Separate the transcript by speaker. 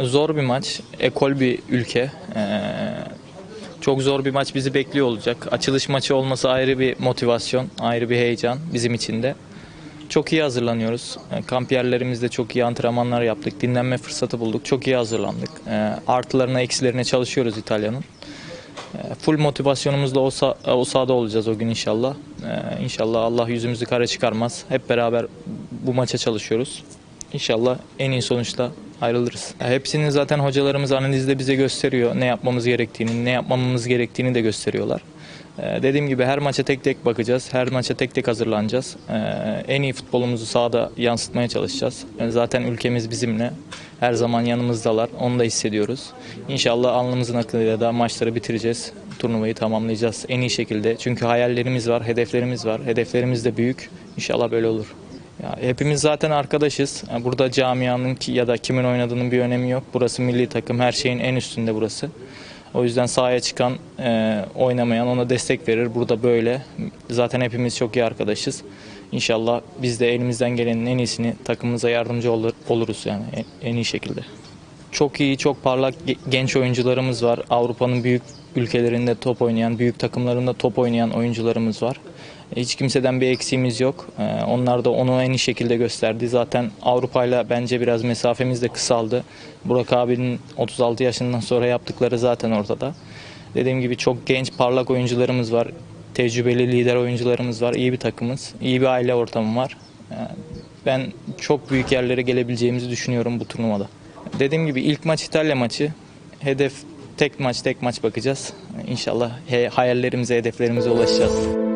Speaker 1: Zor bir maç, ekol bir ülke. Ee, çok zor bir maç bizi bekliyor olacak. Açılış maçı olması ayrı bir motivasyon, ayrı bir heyecan bizim için de. Çok iyi hazırlanıyoruz. Ee, Kamp yerlerimizde çok iyi antrenmanlar yaptık. Dinlenme fırsatı bulduk. Çok iyi hazırlandık. Ee, Artılarına, eksilerine çalışıyoruz İtalya'nın. Ee, Full motivasyonumuzla o, sa- o sahada olacağız o gün inşallah. Ee, İnşallah Allah yüzümüzü kara çıkarmaz. Hep beraber bu maça çalışıyoruz. İnşallah en iyi sonuçla ayrılırız. Hepsini zaten hocalarımız analizde bize gösteriyor. Ne yapmamız gerektiğini, ne yapmamamız gerektiğini de gösteriyorlar. Ee, Dediğim gibi her maça tek tek bakacağız. Her maça tek tek hazırlanacağız. Ee, En iyi futbolumuzu sahada yansıtmaya çalışacağız. Zaten ülkemiz bizimle. Her zaman yanımızdalar. Onu da hissediyoruz. İnşallah alnımızın akıyla da maçları bitireceğiz. Turnuvayı tamamlayacağız en iyi şekilde. Çünkü hayallerimiz var, hedeflerimiz var. Hedeflerimiz de büyük. İnşallah böyle olur. Ya hepimiz zaten arkadaşız. Burada camianın ki ya da kimin oynadığının bir önemi yok. Burası milli takım. Her şeyin en üstünde burası. O yüzden sahaya çıkan, e, oynamayan ona destek verir. Burada böyle. Zaten hepimiz çok iyi arkadaşız. İnşallah biz de elimizden gelenin en iyisini takımımıza yardımcı olur, oluruz yani en, en iyi şekilde. Çok iyi, çok parlak ge- genç oyuncularımız var. Avrupa'nın büyük ülkelerinde top oynayan, büyük takımlarında top oynayan oyuncularımız var. Hiç kimseden bir eksiğimiz yok. Ee, Onlar da onu en iyi şekilde gösterdi. Zaten Avrupa'yla bence biraz mesafemiz de kısaldı. Burak abinin 36 yaşından sonra yaptıkları zaten ortada. Dediğim gibi çok genç, parlak oyuncularımız var. Tecrübeli lider oyuncularımız var. İyi bir takımız. iyi bir aile ortamı var. Ee, Ben çok büyük yerlere gelebileceğimizi düşünüyorum bu turnuvada. Dediğim gibi ilk maç İtalya maçı. Hedef tek maç tek maç bakacağız. İnşallah hayallerimize, hedeflerimize ulaşacağız.